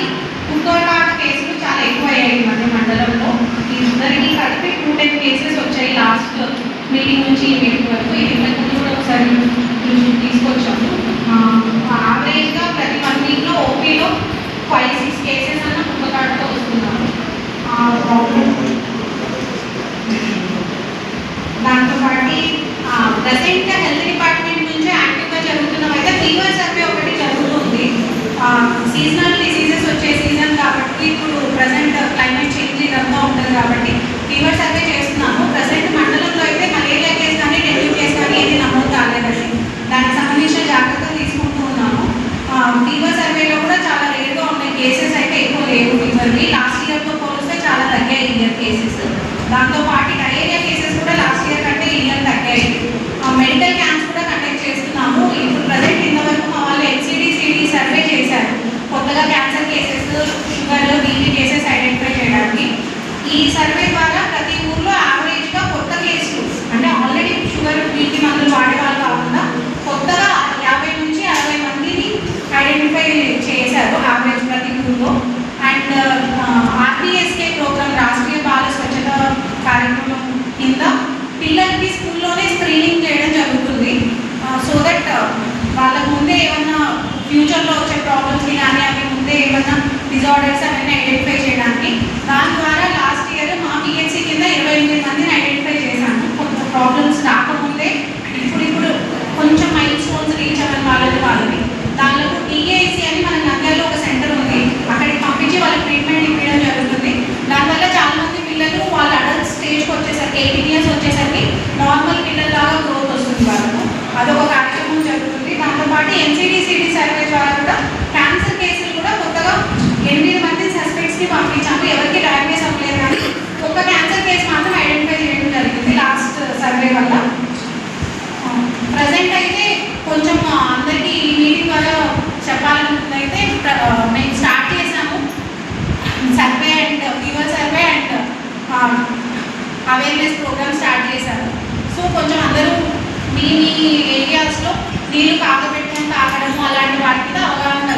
కానీ కుక్కకాట కేసులు చాలా ఎక్కువ అయ్యాయి ఈ మండలంలో. ఈ ఇద్దరికి కలిపి టూ టెన్ కేసెస్ వచ్చాయి లాస్ట్ మీటింగ్ నుంచి ఈ మీటింగ్ వరకు. ఇది ముందు కూడా ఒకసారి తీసుకొచ్చాము. యావరేజ్గా ప్రతి వన్ వీక్లో ఓపీలో ఫైవ్ సిక్స్ కేసెస్ అన్న కుక్కకాటతో వస్తున్నాము దాంతో పాటు ప్రజెంట్ హెల్త్ డిపార్ట్మెంట్ నుంచి యాక్టివ్గా జరుగుతున్నవి అయితే ఫీవర్ సర్వే ఒకటి జరుగుతుంది. సీజనల్ డిసీజెస్ వచ్చే సీజన్ కాబట్టి ఇప్పుడు ప్రజెంట్ క్లైమేట్ చేంజ్ ఇదంతా ఉంటుంది కాబట్టి ఫీవర్ సర్వే చేస్తున్నాము ప్రజెంట్ మండలంలో అయితే మలేరియా కేసు కానీ డెంగ్యూ కేసు కానీ ఏది నమోదు కాలేదండి దానికి సంబంధించిన జాగ్రత్తలు తీసుకుంటూ ఉన్నాము ఫీవర్ సర్వేలో కూడా చాలా రేర్గా ఉన్నాయి కేసెస్ అయితే ఎక్కువ ఉంది లాస్ట్ ఇయర్తో పోలిస్తే చాలా తగ్గాయి ఇయర్ కేసెస్ దాంతో పాటు డయేరియా కేసెస్ కూడా లాస్ట్ ఇయర్ కంటే ఈ ఇయర్ తగ్గాయి మెడికల్ క్యాంప్స్ కూడా కండక్ట్ చేస్తున్నాము. ఇప్పుడు ప్రజెంట్ ఇంతవరకు మా వాళ్ళు ఎన్సిడి సిడి సర్వే చేశారు. కొత్తగా cancer cases sugar BP cases identify చేయడానికి. ఈ సర్వే ద్వారా ప్రతి ఊర్లో యావరేజ్గా కొత్త కేసులు అంటే ఆల్రెడీ షుగర్ బీపీ మందులు వాడే వాళ్ళు కాకుండా కొత్తగా యాభై నుంచి అరవై మందిని ఐడెంటిఫై చేశారు యావరేజ్ ప్రతి ఊర్లో అండ్ ఆర్టీఎస్కే ప్రోగ్రామ్ రాష్ట్రీయ బాల స్వచ్ఛత కార్యక్రమం కింద పిల్లలకి స్కూల్లోనే స్క్రీనింగ్ చేయడం జరుగుతుంది. సో దట్ uh, వాళ్ళకు ముందే ఏమన్నా ఫ్యూచర్లో వచ్చే ప్రాబ్లమ్స్కి కానీ అవి ముందే ఏమన్నా డిజార్డర్స్ అవన్నీ ఐడెంటిఫై చేయడానికి. దాని ద్వారా లాస్ట్ ఇయర్ మా పిహెచ్సి కింద ఇరవై ఎనిమిది మందిని ఐడెంటిఫై చేశాను. కొంత ప్రాబ్లమ్స్ రాకముందే ఇప్పుడు ఇప్పుడు కొంచెం మైల్ స్టోన్స్ రీచ్ అవ్వని వాళ్ళని వాళ్ళని దానిలో డిఏసి అని మన నంద్యాలలో ఒక సెంటర్ ఉంది. అక్కడికి పంపించి వాళ్ళకి ట్రీట్మెంట్ ఇవ్వడం జరుగుతుంది. దానివల్ల చాలా మంది పిల్లలు వాళ్ళ అడల్ట్ స్టేజ్కి వచ్చేసరికి ఎయిటీన్ ఇయర్స్ వచ్చేసరికి నార్మల్ పిల్లల్లాగా గ్రోత్ వస్తుంది వాళ్ళకు. అదొక కార్యక్రమం జరుగుతుంది. దాంతోపాటు ఎన్సీడీసీడీ సర్వే ద్వారా కూడా క్యాన్సర్ కేసులు కూడా కొత్తగా ఎనిమిది మంది సస్పెక్ట్స్కి పంపించాము. ఎవరికి డయాగ్నోస్ అవ్వలేదు కానీ ఒక క్యాన్సర్ కేసు మాత్రం ఐడెంటిఫై చేయడం జరిగింది లాస్ట్ సర్వే వల్ల. ప్రజెంట్ అయితే కొంచెం అందరికీ ఈ మీటింగ్ ద్వారా చెప్పాలనుకుంది అయితే మేము స్టార్ట్ చేసాము. Survey and fever survey and awareness programme start చేశారు సో కొంచెం అందరూ మీ మీ ఏరియాస్లో నీళ్ళు కాగబెట్టడం తాగడము అలాంటి వాటికి అవగాహన